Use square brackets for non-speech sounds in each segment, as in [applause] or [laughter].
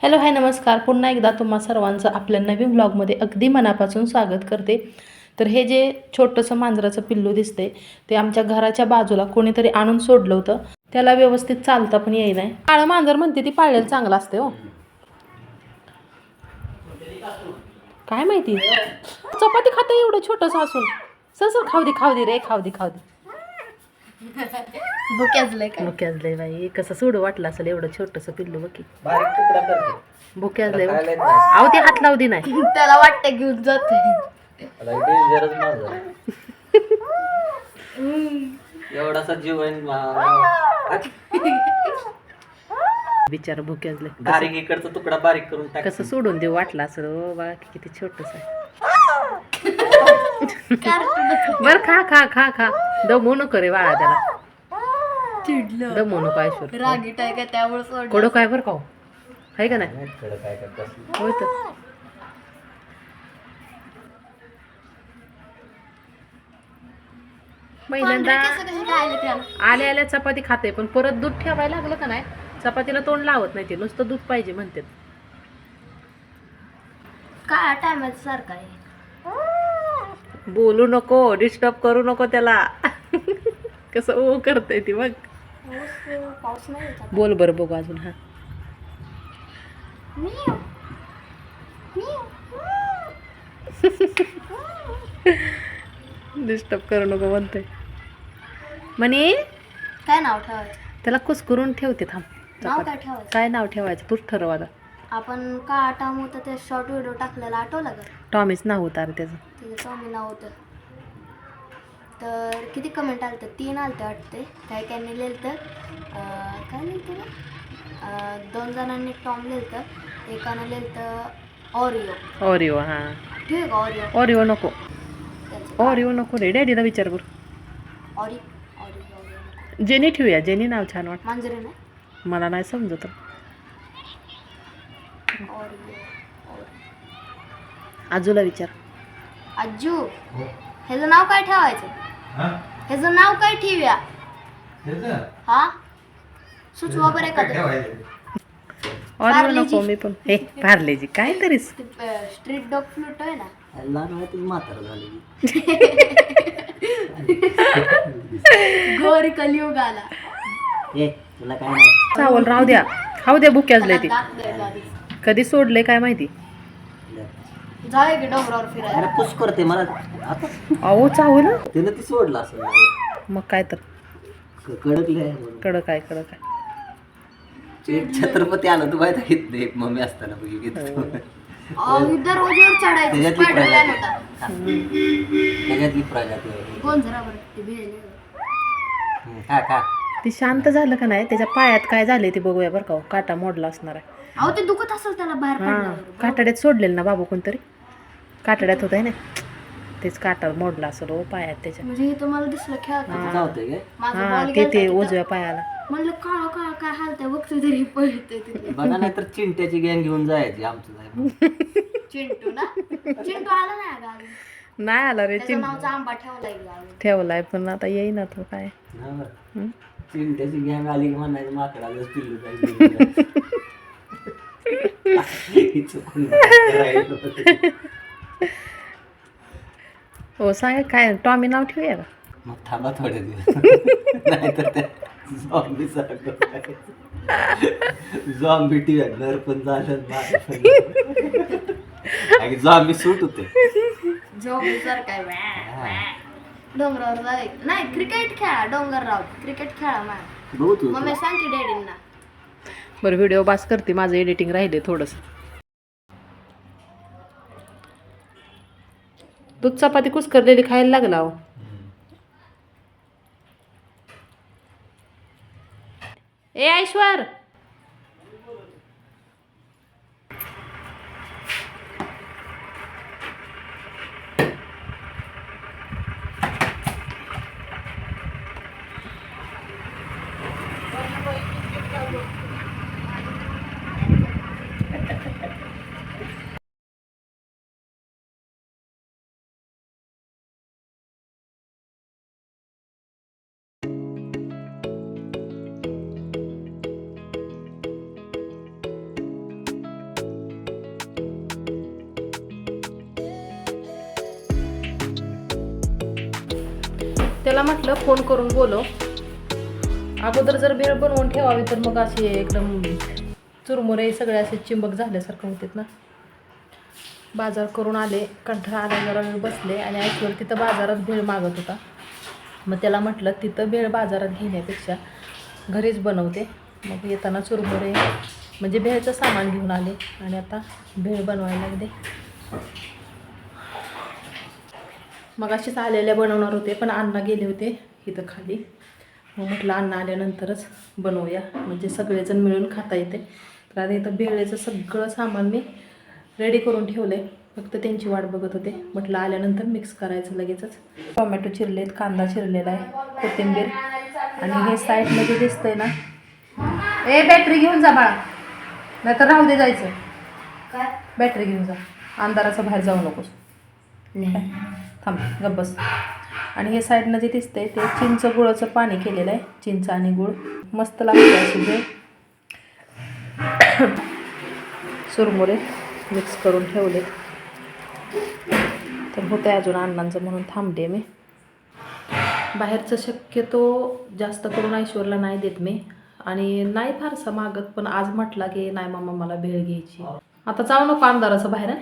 Hello hi नमस्कार. पुन्हा एकदा तुम्हा सर्वांचं आपल्या नवीन ब्लॉगमध्ये अगदी मनापासून स्वागत करते. तर हे जे छोटंसं मांजराचं पिल्लू दिसतंय ते आमच्या घराच्या बाजूला कोणीतरी आणून सोडलं होतं. त्याला व्यवस्थित चालता पण येई नाही. काळं मांजर म्हणते ती पाळलेलं चांगलं असते हो. काय माहिती? चपाती खातं एवढं छोटंसं असून. सर सर खाऊ दे खाऊ दे रे खाऊ दे खाऊ दे. का बाई. कसं सोडू वाटलं असेल एवढं छोटंसं पिल्लू बघी बारीक तुकडा करते भुक्याजलंय खायला येत नाही. अहो ते हात लावू दे नाही [laughs] त्याला वाटतं घेऊन जात. आता डेंजरच माझा एवढासा जीव आहे मा- बिचारा भुक्याजले बारीक इकडचा तुकडा बारीक करून टाक. कसं सोडून देऊ वाटलं असं ओ बा किती छोटस आहे. [laughs] बर खा खा खा खा. दमू नको रे बाळा त्याला. चिडलं. दमू नको ऐश्वर. रागीट आहे का त्यामुळे सोड कडो काय बरं खाऊ आहे का नाही? इकडं काय करत असलं. होय तर. पहिल्यांदा कसं कसं खायला त्याला? आल्या आल्या चपाती खाते पण परत दूध ठेवायला लागलं का नाही? चपातीला तोंड लावत नाही ते नुसतं दूध पाहिजे म्हणते. काय टायमाचं सारखं आहे? बोलू नको डिस्टर्ब करू नको त्याला. कसं ओ करते ती मग पाऊस नाही. बोल बरं बघू अजून हा. डिस्टर्ब करू नको म्हणते म्हणे काय नाव ठेवायचं? त्याला कुसकरून ठेवते थांब. नाव. काय ठेवायचं? काय नाव ठेवायचं? तूच ठरव आता. आपण का टाम होतं ते शॉर्ट व्हिडिओ टाकलेला आठवलं का? टॉमीच नाव होतं अरे त्याचं. तिचं टॉमी नाव होतं. तर किती कमेंट आलं तर तीन आलते वाटते काही काही लिहिलं तर काय लिहिलं ना अं, दोन जणांनी टॉम लिहिलं तर एकानं लिहिलं तर ऑरिओ ऑरिओ हां. ठीक आहे ऑरिओ ऑरिओ नको. ऑरिओ नको रे. डॅडीला विचार करू. ऑरि ऑरिओ जेनी ठेवूया. जेनी नाव छान वाटतं. मांजरे नाही? मला नाही समजत. आजूला विचार. अज्जू ह्याचं नाव काय ठेवायचं? ह्याचं नाव काय ठेवूया? हा? सुचवा बरं एखादं. नको मी पण. हे पार्लेजी काय तरीच स्ट्रीट डॉग फ्लूट आहे ना? लहान वयातच म्हातारा झाली घोर कलियुग आला ए तुला काय नाही चावल राहू द्या. खाऊ द्या ते. द्यायला. कधी सोडले काय माहिती? की डोंगरावर फिरायला. अरे पुश करते मला आता अहो चावल तिनं ती सोडला असं मग काय तर. कडकले आहे म्हणून. कडक काय कडक काय एक छत्रपती आलं तू माहिती आहे इथनं एक मम्मी असताना बघितलं अहो, इथं रोजवर चढायचं त्याच्यातली स्पायडरमॅन प्रजाती. होता. त्याच्यातली प्रजाती आहे. कोण जरा बरं ते भिलेलं. हम्म, खा खा. ती शांत झालं का नाही? त्याच्या पायात काय झाले ते बघूया बरं का. हो. काटा मोडला असणार आहे. अहो ते दुखत असेल त्याला बाहेर हा पडल्यावर. काटाड्यात सोडलेलं ना बाबू कोणतरी? काटाड्यात होत आहे ना. तेच काटा मोडला असेल हो पायात त्याच्या. म्हणजे हे तुम्हाला दिसलं खेळत तिथं जावतंय काय माझं हा बॉल ते ते तिथं. उजव्या पायाला. म्हणलं काळ काळ काय हालतंय? बघतो तरी पळते तिथे. बघा नाही तर चिंट्याची गँग घेऊन जायची आमचं चिंटू ना? चिंटू आला नाही अगं अजून. नाही आला रे त्याचं चिं नावचा आंबा ठेवलाय की अजून. ठेवलाय पण आता येईना तो काय. हं? चिंट्याची गँग आली की म्हणायचं माकडाला पिल्लू पाहिजे राहिलं. [laughs] [laughs] हो सांगा काय टॉमी नाव ठेवूया का? मग थांबा थोडे दिवस. [laughs] नाहीतर त्या झॉम्बी सारखं झॉम्बी टी नर पण झालं पण. आणि झॉम्बी सूट होते. जर काय. डोंगरावर जाय नाही क्रिकेट खेळा डोंगर राव. क्रिकेट खेळा मा. बघू तू मम्मी सांग की डॅडींना बरं व्हिडिओ बास करते. माझं एडिटिंग राहिले थोडंसं. दूध चपाती कुसकरलेली खायला लागला हो ए ऐश्वर! त्याला म्हटलं फोन करून बोलो अगोदर जर भेळ बनवून ठेवावी तर मग असे एकदम चुरमुरे सगळे असे चिंबक झाल्यासारखं होतात ना. बाजार करून आले कंठाळा आला जरा बसले आणि ऐश्वर तिथं बाजारात भेळ मागत होता. मग त्याला म्हटलं तिथं भेळ बाजारात घेण्यापेक्षा घरीच बनवते. मग येताना चुरमुरे म्हणजे भेळचं सामान घेऊन आले आणि आता भेळ बनवायला लागले. मग अशीच आलेल्या बनवणार होते पण अण्णा गेले होते इथं खाली. मग म्हटलं अण्णा आल्यानंतरच बनवूया. म्हणजे सगळेजण मिळून खाता येते तर आता इथं भेळेचं सगळं सामान मी रेडी करून ठेवलं आहे फक्त त्यांची वाट बघत होते. म्हटलं आल्यानंतर मिक्स करायचं लगेचच. टोमॅटो चिरलेत कांदा चिरलेला आहे कोथिंबीर. आणि हे साईडमध्ये दिसतंय ना. ए बॅटरी घेऊन जा बाळा. नाहीतर राहू दे जायचं. बॅटरी घेऊन जा. अंधाराचं बाहेर जाऊ नकोस. थांब गब्बस आणि हे साईडनं जे दिसतंय ते चिंच गुळाचं पाणी केलेलं आहे चिंच आणि गुळ. मस्त लागतं अशी सुरमुरे मिक्स करून ठेवले तर होते अजून अण्णांचं म्हणून थांबते मी. बाहेरचं शक्यतो जास्त करून ऐश्वरला नाही देत मी. आणि नाही फारसा मागत पण आज म्हटला की नाही मामा मला भेळ घ्यायची. आता जाऊ नको अंधाराचं बाहेर हं?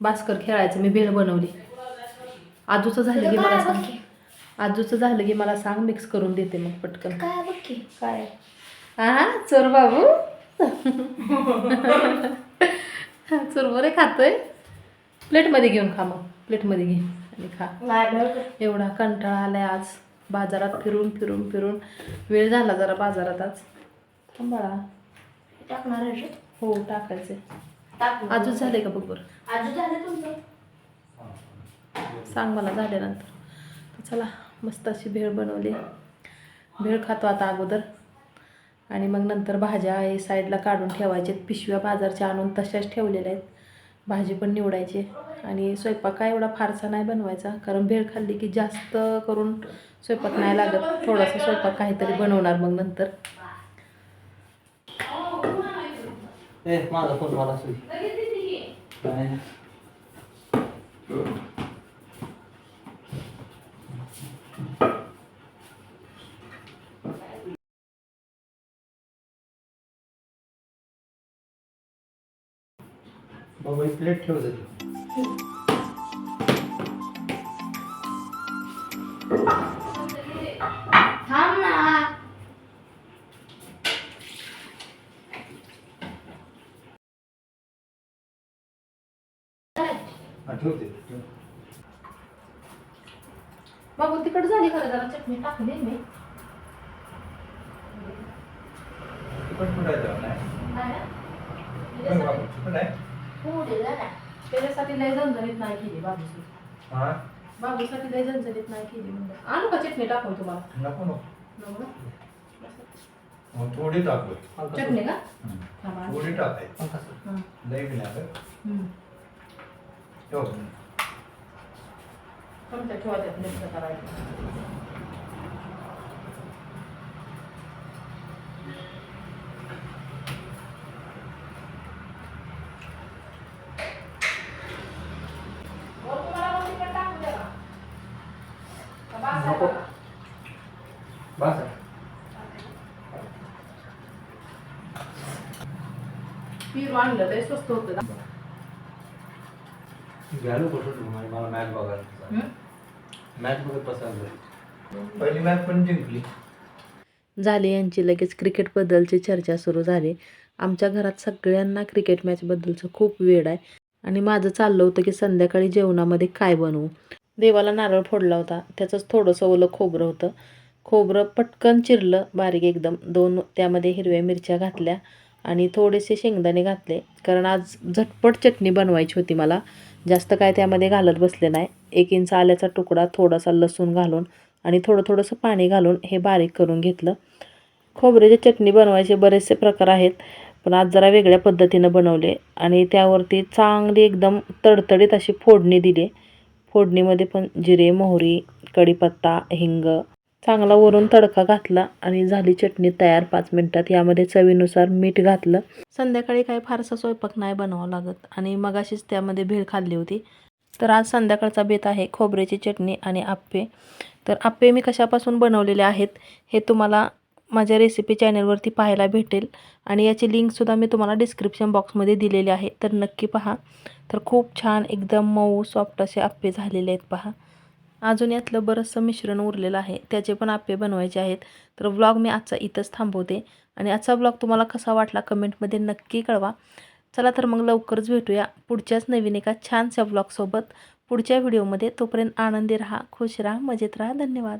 भास्कर खेळायचं मी भेळ बनवली. आजूचं झालं की मला सांग. आजूचं झालं की मला सांग मिक्स करून देते मग पटकन. काय बघ की काय हा चोर बाबू? [laughs] चोरबरे खातोय. प्लेटमध्ये घेऊन खा मग. प्लेटमध्ये घे आणि खा. एवढा कंटाळा आलाय आज. बाजारात फिरून फिरून फिरून. वेळ झाला जरा बाजारात आज. थांबाळा टाकणार. हो टाकायचंय. टाक आजच झाले का बघ बरं? आजू झालं तुमचं. सांग मला झाल्यानंतर. चला मस्त अशी भेळ बनवली. भेळ खातो आता अगोदर. आणि मग नंतर भाज्या हे साईडला काढून ठेवायचे. पिशव्या बाजारच्या आणून तशाच ठेवलेल्या आहेत. भाजी पण निवडायची. आणि स्वयंपाक काय एवढा फारसा नाही बनवायचा. कारण भेळ खाल्ली की जास्त करून स्वयंपाक नाही लागत. थोडासा स्वयंपाक काहीतरी बनवणार मग नंतर. माझा फोन मला बाबा ही प्लेट ठेव दे थांब ना. हा ठेव दे ठेव. बाबू तिकड झाली खरं जरा चटणी टाकली मी. तिखट नाही. पण बाबा, तिखट आहे. पुढे. जा ना त्याच्यासाठी लय झणझणीत नाही केली बाबूची हा? बाबूसाठी लय झणझणीत नाही केली म्हणलं. आणू का चटणी टाकून तुम्हाला? नको नको. नको ना? मग थोडी टाकू. चटणी का? थांबा. थोडी टाकायची. हं. लई बी नाही हं. ठेव. चमचा ठेवा त्यात मिक्स करायचं वर तुम्हाला मग तिखट टाकू द्या का? का बास आहे नको. का? बस पिरू आणलं ते स्वस्त होतं ना. घ्यायला कुठं मला मॅच बघायला? मॅच बघत बसायला पहिली मॅच पण जिंकली. झाली यांची लगेच क्रिकेटबद्दलची चर्चा सुरू झाली. आमच्या घरात सगळ्यांना क्रिकेट मॅचबद्दलचं खूप वेळ आहे. आणि माझं चाललं होतं की संध्याकाळी जेवणामध्ये काय बनवू? देवाला नारळ फोडला होता. त्याचंच थोडंसं ओलं खोबरं होतं. खोबरं पटकन चिरलं बारीक एकदम. दोन त्यामध्ये हिरव्या मिरच्या घातल्या. आणि थोडेसे शेंगदाणे घातले. कारण आज झटपट चटणी बनवायची होती मला. जास्त काय त्यामध्ये घालत बसले नाही. एक इंच आल्याचा तुकडा थोडासा लसूण घालून आणि थोडं थोडंसं पाणी घालून हे बारीक करून घेतलं. खोबऱ्याची चटणी बनवायचे बरेचसे प्रकार आहेत पण आज जरा वेगळ्या पद्धतीनं बनवले आणि त्यावरती चांगली एकदम तडतडीत अशी फोडणी दिली. फोडणीमध्ये पण जिरे मोहरी कढीपत्ता हिंग चांगला वरून तडका घातला आणि झाली चटणी तयार पाच मिनटात. यामध्ये चवीनुसार मीठ घातलं. संध्याकाळी काही फारसा स्वयंपाक नाही बनवावं लागत आणि मगाशीच त्यामध्ये भेळ खाल्ली होती. तर आज संध्याकाळचा बेत आहे खोबऱ्याची चटणी आणि आप्पे. तर आप्पे मी कशापासून बनवलेले आहेत हे तुम्हाला माझ्या रेसिपी चॅनलवरती पाहायला भेटेल आणि याची लिंकसुद्धा मी तुम्हाला डिस्क्रिप्शन बॉक्समध्ये दिलेली आहे. तर नक्की पहा. तर खूप छान एकदम मऊ सॉफ्ट असे आप्पे झालेले आहेत पहा. अजून यातलं बरंचसं मिश्रण उरलेलं आहे. त्याचे पण आप्पे बनवायचे आहेत. तर व्लॉग मी आजचा इथंच थांबवते. आणि आजचा व्लॉग तुम्हाला कसा वाटला कमेंटमध्ये नक्की कळवा. चला तर मग लवकरच भेटूया पुढच्याच नवीन एका छानशा ब्लॉगसोबत पुढच्या व्हिडिओमध्ये तोपर्यंत आनंदी राहा खुश राहा मजेत राहा. धन्यवाद.